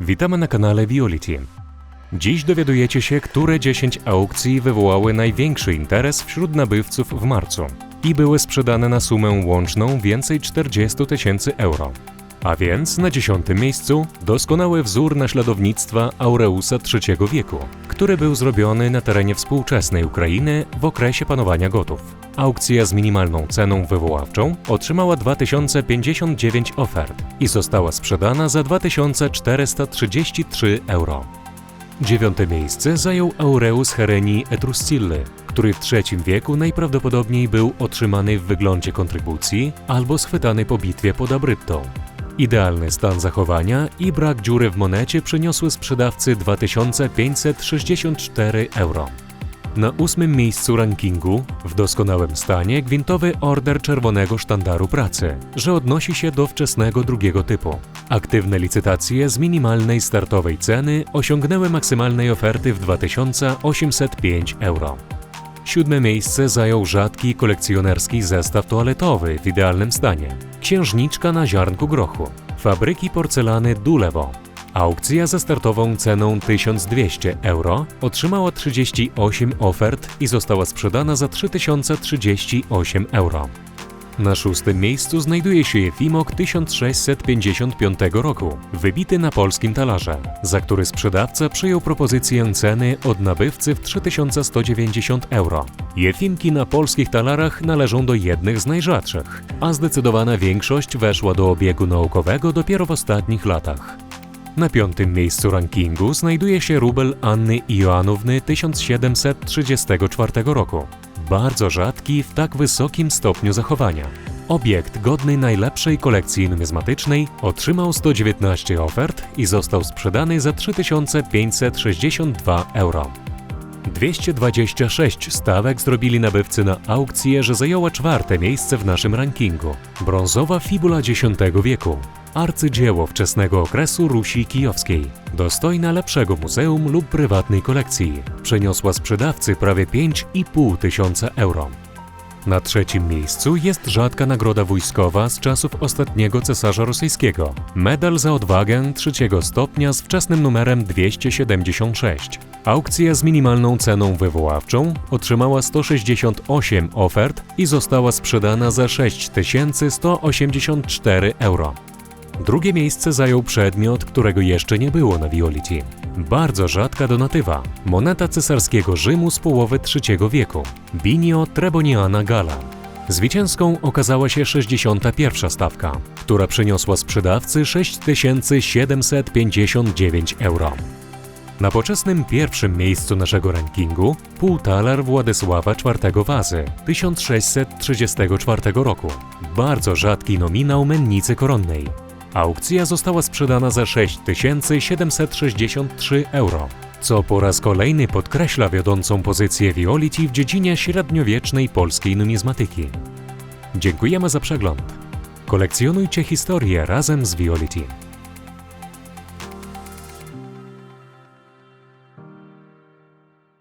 Witamy na kanale Violity. Dziś dowiadujecie się, które 10 aukcji wywołały największy interes wśród nabywców w marcu i były sprzedane na sumę łączną więcej 40 tysięcy euro. A więc na dziesiątym miejscu doskonały wzór naśladownictwa Aureusa III wieku, który był zrobiony na terenie współczesnej Ukrainy w okresie panowania Gotów. Aukcja z minimalną ceną wywoławczą otrzymała 2059 ofert i została sprzedana za 2433 euro. Dziewiąte miejsce zajął Aureus Hereni Etruscilly, który w III wieku najprawdopodobniej był otrzymany w wyglądzie kontrybucji albo schwytany po bitwie pod Abryttą. Idealny stan zachowania i brak dziury w monecie przyniosły sprzedawcy 2564 euro. Na ósmym miejscu rankingu, w doskonałym stanie, gwintowy order Czerwonego Sztandaru Pracy, że odnosi się do wczesnego drugiego typu. Aktywne licytacje z minimalnej startowej ceny osiągnęły maksymalnej oferty w 2805 euro. Siódme miejsce zajął rzadki kolekcjonerski zestaw toaletowy w idealnym stanie. Księżniczka na ziarnku grochu. Fabryki porcelany Dulewo. Aukcja ze startową ceną 1200 euro otrzymała 38 ofert i została sprzedana za 3038 euro. Na szóstym miejscu znajduje się Efimok 1655 roku, wybity na polskim talarze, za który sprzedawca przyjął propozycję ceny od nabywcy w 3190 euro. Jefimki na polskich talarach należą do jednych z najrzadszych, a zdecydowana większość weszła do obiegu naukowego dopiero w ostatnich latach. Na piątym miejscu rankingu znajduje się rubel Anny Ioanowny 1734 roku. Bardzo rzadki w tak wysokim stopniu zachowania. Obiekt godny najlepszej kolekcji numizmatycznej otrzymał 119 ofert i został sprzedany za 3562 euro. 226 stawek zrobili nabywcy na aukcję, że zajęła czwarte miejsce w naszym rankingu. Brązowa fibula X wieku. Arcydzieło wczesnego okresu Rusi Kijowskiej. Dostojna lepszego muzeum lub prywatnej kolekcji. Przeniosła sprzedawcy prawie 5,5 tysiąca euro. Na trzecim miejscu jest rzadka nagroda wojskowa z czasów ostatniego cesarza rosyjskiego. Medal za odwagę trzeciego stopnia z wczesnym numerem 276. Aukcja z minimalną ceną wywoławczą otrzymała 168 ofert i została sprzedana za 6184 euro. Drugie miejsce zajął przedmiot, którego jeszcze nie było na Violity. Bardzo rzadka donatywa. Moneta cesarskiego Rzymu z połowy III wieku. Binio Treboniana Gala. Zwycięską okazała się 61 stawka, która przyniosła sprzedawcy 6759 euro. Na poczesnym pierwszym miejscu naszego rankingu półtalar Władysława IV Wazy 1634 roku. Bardzo rzadki nominał mennicy koronnej. Aukcja została sprzedana za 6763 euro, co po raz kolejny podkreśla wiodącą pozycję Violity w dziedzinie średniowiecznej polskiej numizmatyki. Dziękujemy za przegląd. Kolekcjonujcie historię razem z Violity.